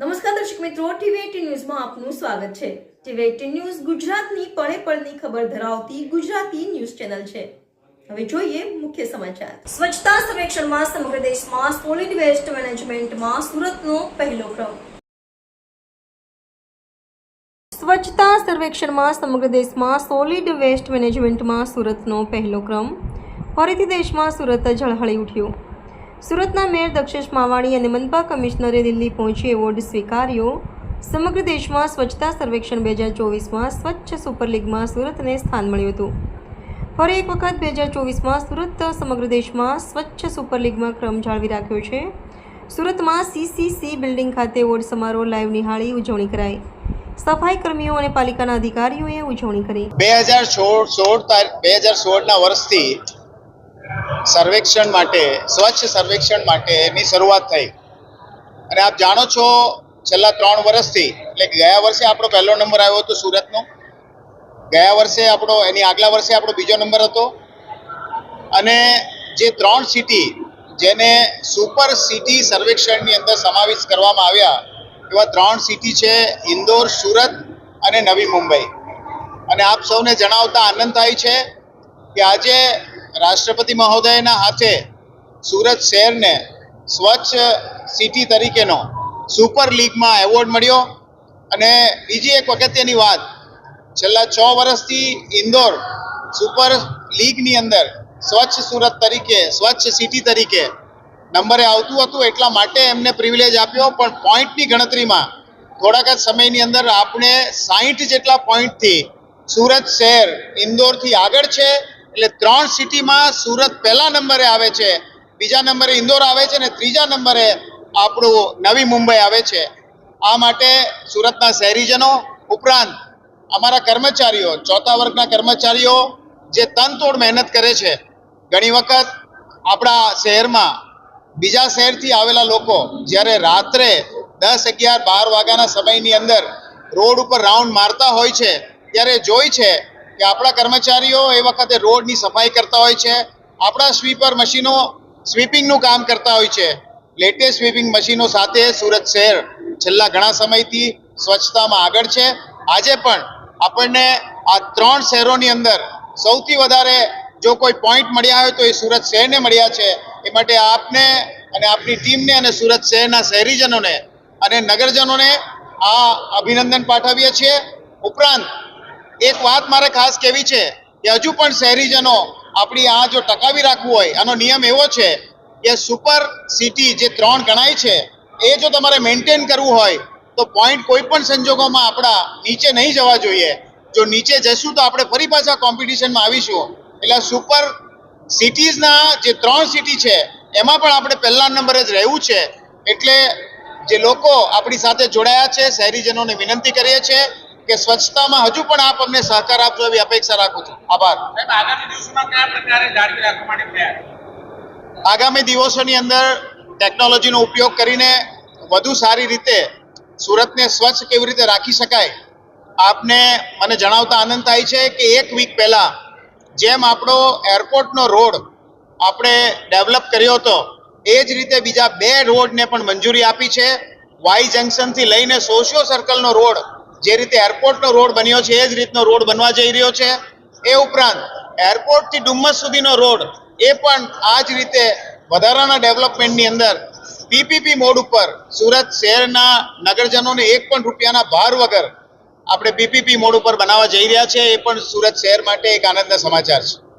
નમસ્કાર દર્શક મિત્રો ટીવી ન્યૂઝમાં આપનું સ્વાગત છે. ટીવી એટીન ન્યૂઝ ગુજરાતની પળે પળની ખબર ધરાવતી ગુજરાતી ન્યૂઝ ચેનલ છે. હવે જોઈએ મુખ્ય સમાચાર. સ્વચ્છતા સર્વેક્ષણમાં સમગ્ર દેશમાં સોલિડ વેસ્ટ મેનેજમેન્ટમાં સુરતનો પહેલો ક્રમ. સ્વચ્છતા સર્વેક્ષણમાં સમગ્ર દેશમાં સોલિડ વેસ્ટ મેનેજમેન્ટમાં સુરતનો પહેલો ક્રમ. ફરીથી દેશમાં સુરત ઝળહળી ઉઠ્યું. સુરતના મેયર દક્ષેશ માવાણી અને મનપા કમિશનરે દિલ્હી પહોંચી એવોર્ડ સ્વીકાર્યો. સમગ્ર દેશમાં સ્વચ્છતા સર્વેક્ષણ બે હજાર ચોવીસમાં સ્વચ્છ સુપર લીગમાં સુરતને સ્થાન મળ્યું હતું. ફરી એક વખત બે હજાર ચોવીસમાં સુરત સમગ્ર દેશમાં સ્વચ્છ સુપર લીગમાં ક્રમ જાળવી રાખ્યો છે. સુરતમાં સીસીસી બિલ્ડિંગ ખાતે એવોર્ડ સમારોહ લાઈવ નિહાળી ઉજવણી કરાઈ. સફાઈ કર્મીઓ અને પાલિકાના અધિકારીઓએ ઉજવણી કરી. બે હજાર સોળ સોળ બે હજાર સોળના વર્ષથી સર્વેક્ષણ માટે, સ્વચ્છ સર્વેક્ષણ માટે એની શરૂઆત થઈ. અને આપ જાણો છો, છેલ્લા ત્રણ વર્ષથી, એટલે ગયા વર્ષે આપણો પહેલો નંબર આવ્યો હતો સુરતનો. ગયા વર્ષે આપણો, એની આગલા વર્ષે આપણો બીજો નંબર હતો. અને જે ત્રણ સિટી, જેને સુપર સિટી સર્વેક્ષણની અંદર સમાવેશ કરવામાં આવ્યા, એવા ત્રણ સિટી છે ઇન્દોર, સુરત અને નવી મુંબઈ. અને આપ સૌને જણાવતા આનંદ થાય છે કે આજે રાષ્ટ્રપતિ મહોદયના હાથે સુરત શહેરને સ્વચ્છ સિટી તરીકેનો સુપર લીગમાં એવોર્ડ મળ્યો. અને બીજી એક અગત્યની વાત, છેલ્લા છ વર્ષથી ઇન્દોર સુપર લીગની અંદર સ્વચ્છ સુરત તરીકે, સ્વચ્છ સિટી તરીકે નંબરે આવતું હતું, એટલા માટે એમને પ્રિવિલેજ આપ્યો. પણ પોઈન્ટની ગણતરીમાં થોડાક જ સમયની અંદર આપણે સાહીઠ જેટલા પોઈન્ટથી સુરત શહેર ઇન્દોરથી આગળ છે. એટલે ત્રણ સિટીમાં સુરત પહેલા નંબરે આવે છે, બીજા નંબરે ઇન્દોર આવે છે અને ત્રીજા નંબરે આપણું નવી મુંબઈ આવે છે. આ માટે સુરતના શહેરીજનો ઉપરાંત અમારા કર્મચારીઓ, ચોથા વર્ગના કર્મચારીઓ જે તનતોડ મહેનત કરે છે, ઘણી વખત આપણા શહેરમાં બીજા શહેરથી આવેલા લોકો જ્યારે રાત્રે દસ અગિયાર બાર વાગ્યાના સમયની અંદર રોડ ઉપર રાઉન્ડ મારતા હોય છે, ત્યારે જોઈ છે કે આપણા કર્મચારીઓ એ વખતે રોડની સફાઈ કરતા હોય છે, આપણા સ્વીપર મશીનો સ્વીપિંગનું કામ કરતા હોય છે. લેટેસ્ટ સ્વીપિંગ મશીનો સાથે સુરત શહેર છેલ્લા ઘણા સમયથી સ્વચ્છતામાં આગળ છે. આજે પણ આપણને આ ત્રણ શહેરોની અંદર સૌથી વધારે જો કોઈ પોઈન્ટ મળ્યા હોય તો એ સુરત શહેરને મળ્યા છે. એ માટે આપને અને આપની ટીમને અને સુરત શહેરના શહેરીજનોને અને નગરજનોને આ અભિનંદન પાઠવીએ છીએ. ઉપરાંત એક વાત મારે ખાસ કહેવી છે કે હજુ પણ શહેરીજનો આપણી આ જો ટકાવી રાખવું હોય, આનો નિયમ એવો છે કે સુપર સિટી જે ત્રણ ગણાય છે, એ જો તમારે મેન્ટેન કરવું હોય, તો પોઈન્ટ કોઈ પણ સંજોગોમાં આપણા નીચે નહીં જવા જોઈએ. જો નીચે જશું તો આપણે ફરી પાછા કોમ્પિટિશનમાં આવીશું. એટલે સુપર સિટીઝના જે ત્રણ સિટી છે, એમાં પણ આપણે પહેલા નંબરે જ રહેવું છે. એટલે જે લોકો આપણી સાથે જોડાયા છે, શહેરીજનોને વિનંતી કરીએ છીએ કે સ્વચ્છતામાં હજુ પણ આપ અમને સહકાર આપજો એવી અપેક્ષા રાખું છું. આભાર. આગામી દિવસોની અંદર ટેકનોલોજીનો ઉપયોગ કરીને વધુ સારી રીતે સુરતને સ્વચ્છ કેવી રીતે રાખી શકાય આપને મને જણાવતા આનંદ થાય છે કે એક વીક પહેલાં જેમ આપણો એરપોર્ટનો રોડ આપણે ડેવલપ કર્યો હતો એ જ રીતે બીજા બે રોડને પણ મંજૂરી આપી છે. વાઈ જંકશનથી લઈને સોશિયો સર્કલનો રોડ જે રીતે એરપોર્ટનો રોડ બન્યો છે, એ જ રીતનો રોડ બનવા જઈ રહ્યો છે. એ ઉપરાંત એરપોર્ટથી ડુમ્મસ સુધીનો રોડ એ પણ આ જ રીતે વધારાના ડેવલપમેન્ટની અંદર પીપીપી મોડ ઉપર સુરત શહેરના નગરજનોને એક પણ રૂપિયાના ભાર વગર આપણે પીપીપી મોડ ઉપર બનાવવા જઈ રહ્યા છે. એ પણ સુરત શહેર માટે એક આનંદના સમાચાર છે.